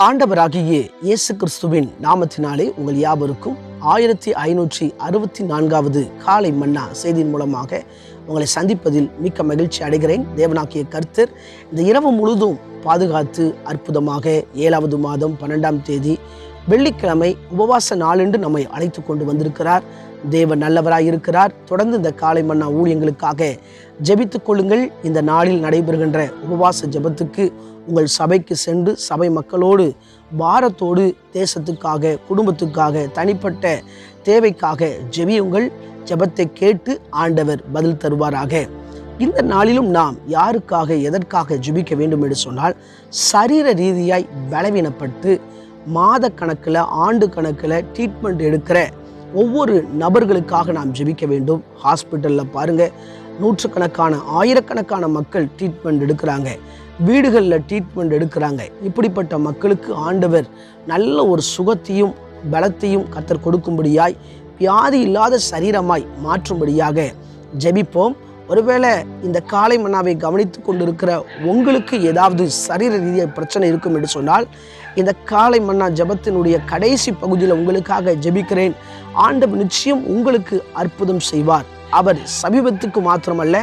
ஆண்டவராகிய இயேசு கிறிஸ்துவின் நாமத்தினாலே உங்கள் யாவருக்கும் ஆயிரத்தி ஐநூற்றி அறுபத்தி நான்காவது காலை மன்னா செய்தியின் மூலமாக உங்களை சந்திப்பதில் மிக்க மகிழ்ச்சி அடைகிறேன். தேவனாக்கிய கர்த்தர் இந்த இரவு முழுதும் பாதுகாத்து அற்புதமாக ஏழாவது மாதம் பன்னெண்டாம் தேதி வெள்ளிக்கிழமை உபவாச நாளென்று நம்மை அழைத்து கொண்டு வந்திருக்கிறார். தேவன் நல்லவராய் இருக்கிறார். தொடர்ந்து இந்த காலை மன்னா ஊழியங்களுக்காக ஜெபித்துக் கொள்ளுங்கள். இந்த நாளில் நடைபெறுகின்ற உபவாச ஜெபத்துக்கு உங்கள் சபைக்கு சென்று சபை மக்களோடு பாரத்தோடு தேசத்துக்காக குடும்பத்துக்காக தனிப்பட்ட தேவைக்காக ஜெபியுங்கள். ஜெபத்தை கேட்டு ஆண்டவர் பதில் தருவாராக. இந்த நாளிலும் நாம் யாருக்காக எதற்காக ஜெபிக்க வேண்டும் என்று சொன்னால் சரீர ரீதியாய் பலவீனப்பட்டு மாத கணக்கில் ஆண்டு கணக்கில் ட்ரீட்மெண்ட் எடுக்கிற ஒவ்வொரு நபர்களுக்காக நாம் ஜெபிக்க வேண்டும். ஹாஸ்பிட்டலில் பாருங்கள் நூற்றுக்கணக்கான ஆயிரக்கணக்கான மக்கள் ட்ரீட்மெண்ட் எடுக்கிறாங்க. வீடுகளில் ட்ரீட்மெண்ட் எடுக்கிறாங்க. இப்படிப்பட்ட மக்களுக்கு ஆண்டவர் நல்ல ஒரு சுகத்தையும் பலத்தையும் கத்தர் கொடுக்கும்படியாய் வியாதி இல்லாத சரீரமாய் மாற்றும்படியாக ஜெபிப்போம். ஒருவேளை இந்த காலை மன்னாவை கவனித்து கொண்டிருக்கிற உங்களுக்கு ஏதாவது சரீர ரீதியாக பிரச்சனை இருக்கும் என்று சொன்னால் இந்த காலை மன்னா ஜெபத்தினுடைய கடைசி பகுதியில் உங்களுக்காக ஜெபிக்கிறேன். ஆண்டவர் நிச்சயம் உங்களுக்கு அற்புதம் செய்வார். அவர் சமீபத்துக்கு மாத்திரமல்ல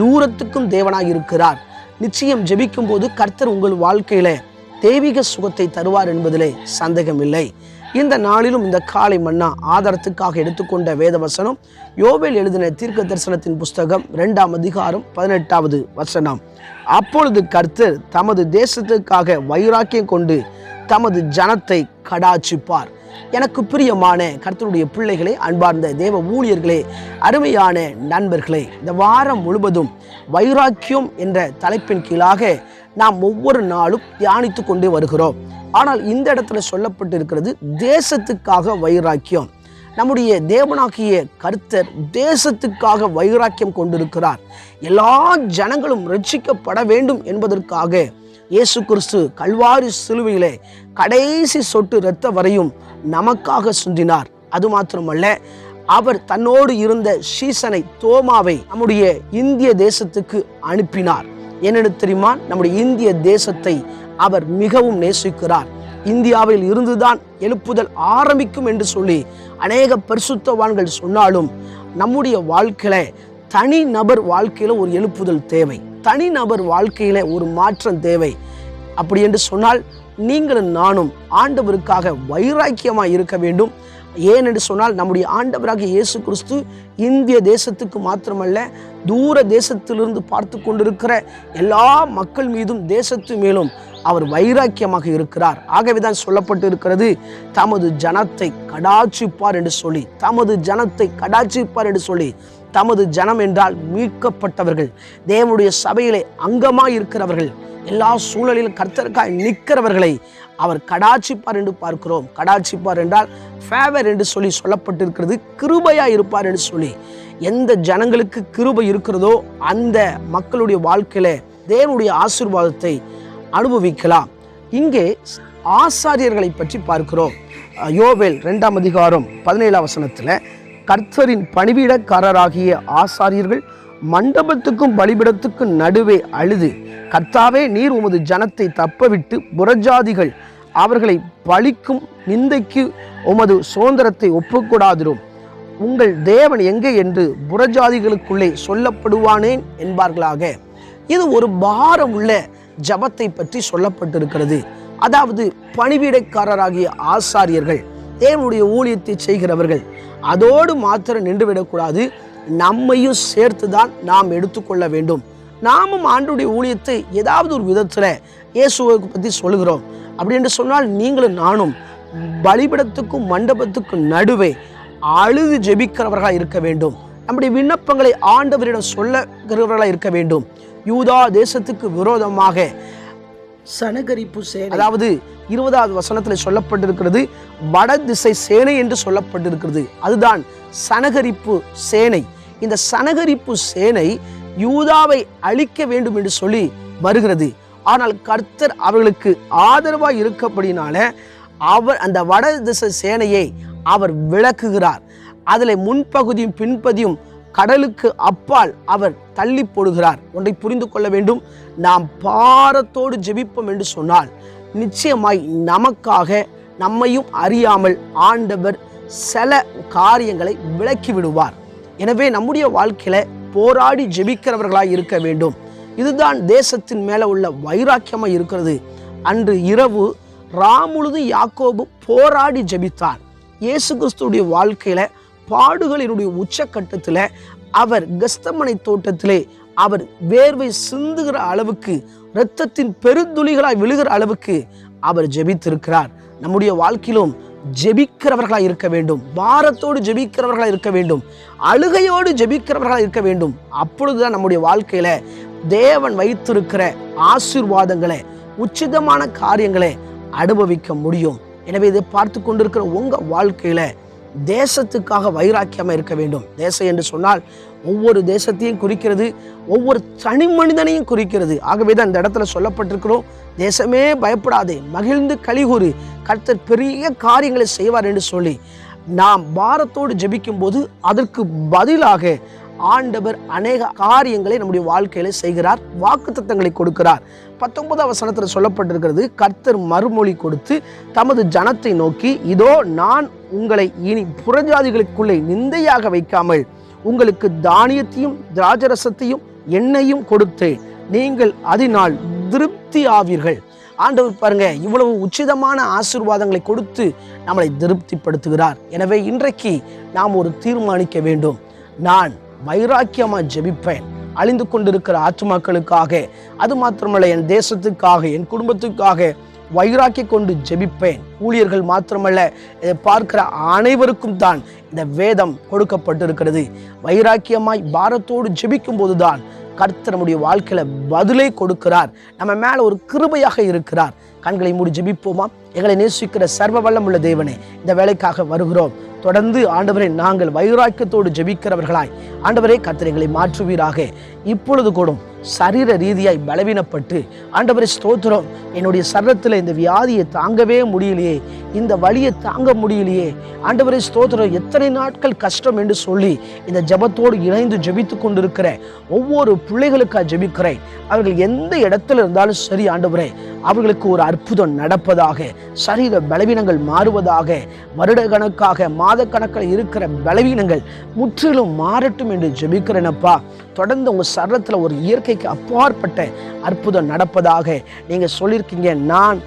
தூரத்துக்கும் தேவனாக இருக்கிறார். நிச்சயம் ஜெபிக்கும் போது கர்த்தர் உங்கள் வாழ்க்கையில தெய்வீக சுகத்தை தருவார் என்பதிலே சந்தேகமில்லை. இந்த நாளிலும் இந்த காலை மன்னா ஆதாரத்துக்காக எடுத்துக்கொண்ட வேதவசனம் யோவேல் எழுதின தீர்க்க தரிசனத்தின் புஸ்தகம் இரண்டாம் அதிகாரம் பதினெட்டாவது வசனம். அப்பொழுது கர்த்தர் தமது தேசத்துக்காக வைராக்கியம் கொண்டு தமது ஜனத்தை கடாட்சிப்பார். எனக்கு பிரியமான கர்த்தருடைய பிள்ளைகளே அன்பார்ந்த தேவ ஊழியர்களே அருமையான நண்பர்களே இந்த வாரம் முழுவதும் வைராக்கியம் என்ற தலைப்பின் கீழாக நாம் ஒவ்வொரு நாளும் தியானித்து கொண்டே வருகிறோம். ஆனால் இந்த இடத்துல சொல்லப்பட்டு இருக்கிறது தேசத்துக்காக வைராக்கியம். நம்முடைய தேவனாகிய கர்த்தர் தேசத்துக்காக வைராக்கியம் கொண்டிருக்கிறார். எல்லா ஜனங்களும் ரட்சிக்கப்பட வேண்டும் என்பதற்காக இயேசு கிறிஸ்து கல்வாரி சிலுவையிலே கடைசி சொட்டு இரத்த வரையும் நமக்காக சுந்தினார் அது மாத்திரமல்ல அவர் தன்னோடு இருந்த சீசனை தோமாவை நம்முடைய இந்திய தேசத்துக்கு அனுப்பினார். என்னென்னு தெரியுமா? நம்முடைய இந்திய தேசத்தை அவர் மிகவும் நேசிக்கிறார். இந்தியாவில் இருந்துதான் எழுப்புதல் ஆரம்பிக்கும் என்று சொல்லி அநேக பரிசுத்தவான்கள் சொன்னாலும் நம்முடைய வாழ்க்கையில தனி நபர் வாழ்க்கையில ஒரு எழுப்புதல் தேவை. தனி நபர் வாழ்க்கையில ஒரு மாற்றம் தேவை. அப்படி என்று சொன்னால் நீங்களும் நானும் ஆண்டவருக்காக வைராக்கியமாக இருக்க வேண்டும். ஏன் என்று சொன்னால் நம்முடைய ஆண்டவராக இயேசு கிறிஸ்து இந்திய தேசத்துக்கு மாத்திரமல்ல தூர தேசத்திலிருந்து பார்த்து கொண்டிருக்கிற எல்லா மக்கள் மீதும் தேசத்து மேலும் அவர் வைராக்கியமாக இருக்கிறார். ஆகவே தான் சொல்லப்பட்டு இருக்கிறது தமது ஜனத்தை கடாட்சிப்பார் என்று சொல்லி தமது ஜனத்தை கடாட்சிப்பார் என்று சொல்லி தமது ஜனம் என்றால் மீட்கப்பட்டவர்கள் தேவனுடைய சபையிலே அங்கமாய் இருக்கிறவர்கள் எல்லா சூழலிலும் கர்த்தருக்காய் நிற்கிறவர்களை அவர் கடாட்சிப்பார் என்று பார்க்கிறோம். கடாட்சிப்பார் என்றால் ஃபேவர் என்று சொல்லி சொல்லப்பட்டிருக்கிறது. கிருபையாக இருப்பார் என்று சொல்லி. எந்த ஜனங்களுக்கு கிருபை இருக்கிறதோ அந்த மக்களுடைய வாழ்க்கையில் தேவனுடைய ஆசிர்வாதத்தை அனுபவிக்கலாம். இங்கே ஆசாரியர்களை பற்றி பார்க்கிறோம். யோவேல் ரெண்டாம் அதிகாரம் பதினேழாம் வசனத்தில் கர்த்தரின் பணிவிடக்காரராகிய ஆசாரியர்கள் மண்டபத்துக்கும் பலிபிடத்துக்கும் நடுவே அழுது. கர்த்தாவே நீர் உமது ஜனத்தை தப்பவிட்டு புறஜாதிகள் அவர்களை பழிக்கும் நிந்தைக்கு உமது சுதந்திரத்தை ஒப்புக்கூடாதிரும். உங்கள் தேவன் எங்கே என்று புறஜாதிகளுக்குள்ளே சொல்லப்படுவானேன் என்பார்களாக. இது ஒரு பாரம் உள்ள ஜபத்தை பற்றி சொல்லப்பட்டிருக்கிறது. அதாவது பணிவிடைக்காரராகிய ஆசாரியர்கள் தேவனுடைய ஊழியத்தை செய்கிறவர்கள் அதோடு மாத்திரம் நின்றுவிடக்கூடாது. நம்மையும் சேர்த்து தான் நாம் எடுத்துக்கொள்ள வேண்டும். நாமும் ஆண்டுடைய ஊழியத்தை ஏதாவது ஒரு விதத்தில் இயேசுவை பற்றி சொல்கிறோம் அப்படி என்று சொன்னால் நீங்களும் நானும் பலிபிடத்துக்கும் மண்டபத்துக்கும் நடுவே அழுது ஜெபிக்கிறவர்களாக இருக்க வேண்டும். நம்முடைய விண்ணப்பங்களை ஆண்டவரிடம் சொல்லுகிறவர்களாக இருக்க வேண்டும். யூதா தேசத்துக்கு விரோதமாக சனகரிப்பு சேனை. அதாவது இருபதாவது வசனத்தில் சொல்லப்பட்டிருக்கிறது வட திசை சேனை என்று சொல்லப்பட்டிருக்கிறது. அதுதான் சனகரிப்பு சேனை. இந்த சனகரிப்பு சேனை யூதாவை அழிக்க வேண்டும் என்று சொல்லி வருகிறது. ஆனால் கர்த்தர் அவர்களுக்கு ஆதரவாக இருக்கப்படினால அவர் அந்த வட திசை சேனையை அவர் விளக்குகிறார். அதில் முன்பகுதியும் பின்பதியும் கடலுக்கு அப்பால் அவர் தள்ளி போடுகிறார். ஒன்றை புரிந்து கொள்ள வேண்டும். நாம் பாரத்தோடு ஜெபிப்போம் என்று சொன்னால் நிச்சயமாய் நமக்காக நம்மையும் அறியாமல் ஆண்டவர் சில காரியங்களை விலக்கி விடுவார். எனவே நம்முடைய வாழ்க்கையில் போராடி ஜெபிக்கிறவர்களாக இருக்க வேண்டும். இதுதான் தேசத்தின் மேலே உள்ள வைராக்கியமாக இருக்கிறது. அன்று இரவு ராமுழுது யாக்கோபு போராடி ஜெபித்தார். இயேசு கிறிஸ்துடைய வாழ்க்கையில் பாடுகளினுடைய உச்சக்கட்டத்தில் அவர் கஸ்தமனை தோட்டத்திலே அவர் வேர்வை சிந்துகிற அளவுக்கு இரத்தத்தின் பெருந்துளிகளாய் விழுகிற அளவுக்கு அவர் ஜெபித்திருக்கிறார். நம்முடைய வாழ்க்கையிலும் ஜெபிக்கிறவர்களாக இருக்க வேண்டும். பாரத்தோடு ஜெபிக்கிறவர்களாக இருக்க வேண்டும். அழுகையோடு ஜெபிக்கிறவர்களாக இருக்க வேண்டும். அப்பொழுதுதான் நம்முடைய வாழ்க்கையில தேவன் வைத்திருக்கிற ஆசீர்வாதங்களை உச்சிதமான காரியங்களை அனுபவிக்க முடியும். எனவே இதை பார்த்து கொண்டிருக்கிற உங்க வாழ்க்கையில தேசத்துக்காக வைராக்கியமாக இருக்க வேண்டும். தேசம் என்று சொன்னால் ஒவ்வொரு தேசத்தையும் குறிக்கிறது ஒவ்வொரு தனி மனிதனையும் குறிக்கிறது. ஆகவே தான் இந்த இடத்துல சொல்லப்பட்டிருக்கிறோம் தேசமே பயப்படாதே மகிழ்ந்து கலிகூறு கர்த்தர் பெரிய காரியங்களை செய்வார் என்று சொல்லி நாம் பாரத்தோடு ஜெபிக்கும் போது அதற்கு பதிலாக ஆண்டவர் அநேக காரியங்களை நம்முடைய வாழ்க்கையில செய்கிறார் வாக்கு கொடுக்கிறார். பத்தொன்பதாம் வசனத்தில் சொல்லப்பட்டிருக்கிறது கர்த்தர் மறுமொழி கொடுத்து தமது ஜனத்தை நோக்கி இதோ நான் உங்களை இனி புறஜாதிகளுக்குள்ளே நிந்தையாக வைக்காமல் உங்களுக்கு தானியத்தையும் திராட்சரசத்தையும் எண்ணெயும் கொடுத்தேன். நீங்கள் அதனால் திருப்தி ஆவீர்கள். ஆண்டவர் பாருங்க இவ்வளவு உச்சிதமான ஆசீர்வாதங்களை கொடுத்து நம்மளை திருப்திப்படுத்துகிறார். எனவே இன்றைக்கு நாம் ஒரு தீர்மானிக்க வேண்டும். நான் வைராக்கியமாக ஜெபிப்பேன். அழிந்து கொண்டிருக்கிற ஆத்துமாக்களுக்காக அது மாத்திரமல்ல என் தேசத்துக்காக என் குடும்பத்துக்காக வைராக்கி கொண்டு ஜெபிப்பேன். ஊழியர்கள் மாத்திரமல்ல இதை பார்க்கிற அனைவருக்கும் தான் இந்த வேதம் கொடுக்கப்பட்டிருக்கிறது. வைராக்கியமாய் பாரத்தோடு ஜெபிக்கும் போதுதான் கர்த்தர் நம்முடைய வாழ்க்கையில பதிலை கொடுக்கிறார். நம்ம மேல ஒரு கிருபையாக இருக்கிறார். கண்களை மூடி ஜெபிப்போமா? எங்களை நேசிக்கிற சர்வ வல்லம் உள்ள தேவனே இந்த வேலைக்காக வருகிறோம். தொடர்ந்து ஆண்டவரை நாங்கள் வைராக்கியத்தோடு ஜெபிக்கிறவர்களாய் ஆண்டவரே கர்த்தர் மாற்றுவீராக. இப்பொழுது கூடும் சரீர ரீதியாய் பலவீனப்பட்டு ஆண்டவரை ஸ்தோத்திரம். என்னுடைய சரத்தில் இந்த வியாதியை தாங்கவே முடியலையே. இந்த வழியை தாங்க முடியலையே. ஆண்டவரை ஸ்தோத்திரம் எத்தனை நாட்கள் கஷ்டம் என்று சொல்லி இந்த ஜபத்தோடு இணைந்து ஜெபித்து கொண்டிருக்கிற ஒவ்வொரு பிள்ளைகளுக்காக ஜெபிக்கிறேன். அவர்கள் எந்த இடத்துல இருந்தாலும் சரி ஆண்டவரே அவர்களுக்கு ஒரு அற்புதம் நடப்பதாக சரீர பலவீனங்கள் மாறுவதாக வருட கணக்காக மாத கணக்கில் இருக்கிற பலவீனங்கள் முற்றிலும் மாறட்டும் என்று ஜெபிக்கிறேனப்பா தொடர்ந்து உங்கள் சரத்தில் ஒரு இயற்கை வாழ்க்கைக்கு அப்பாற்பட்ட அற்புதம் நடப்பதாக நீங்கள் சொல்லியிருக்கீங்க. நான்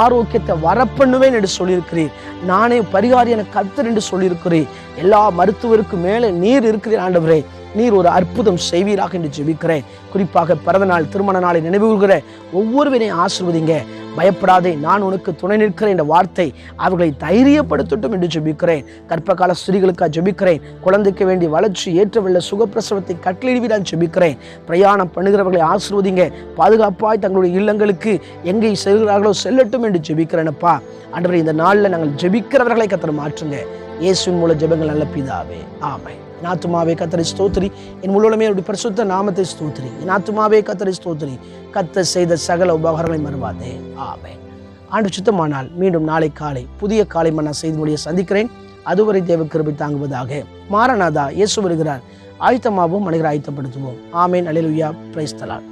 ஆரோக்கியத்தை வரப்பண்ணுவேன் என்று சொல்லியிருக்கிறீர் நானே பரிகாரி என கர்த்தர் என்று சொல்லியிருக்கிறேன். எல்லா மருத்துவருக்கும் மேலே நீர் இருக்கிறீர் ஆண்டவரே. நீர் ஒரு அற்புதம் செய்வீராக என்று ஜெபிக்கிறேன். குறிப்பாக பிறந்த நாள் திருமண நாளை நினைவுகிற ஒவ்வொருவரையும் ஆசிர்வதிங்க. பயப்படாதே நான் உனக்கு துணை நிற்கிறேன் என்ற வார்த்தை அவர்களை தைரியப்படுத்தட்டும் என்று ஜெபிக்கிறேன். கற்பகால ஸ்திரீகளுக்காக ஜெபிக்கிறேன். குழந்தைக்கு வேண்டிய வளர்ச்சி ஏற்றவில்லை சுகப்பிரசவத்தை கட்டளிடுவீரான் ஜெபிக்கிறேன். பிரயாணம் பண்ணுகிறவர்களை ஆசிர்வதிங்க. பாதுகாப்பாய் தங்களுடைய இல்லங்களுக்கு எங்கே செல்கிறார்களோ செல்லட்டும் என்று ஜெபிக்கிறேனப்பா அன்றவரை இந்த நாளில் நாங்கள் ஜெபிக்கிறவர்களை கத்தனை மாற்றுங்க. இயேசுவின் மூல ஜெபங்கள் நல்ல பிதாவே. ஆமை என் ஆத்துமாவே கத்தரை ஸ்தோத்திரி. என் முழுமே அவருடைய பரிசுத்த நாமத்தை ஸ்தோத்திரி. என் ஆத்துமாவே கத்தரை ஸ்தோத்திரி. கத்த செய்த சகல உபகாரங்களை மறுவாதே. ஆமே ஆண்டு சுத்தமானால் மீண்டும் நாளை காலை புதிய காலை மன்னா செய்து மொழியை சந்திக்கிறேன். அதுவரை தேவ கிருபை தாங்குவதாக மாரநாதா இயேசு வருகிறார். ஆயத்தமாகவும் மனிதர் ஆயத்தப்படுத்துவோம். ஆமேன். அலிலுயா பிரைஸ்தலான்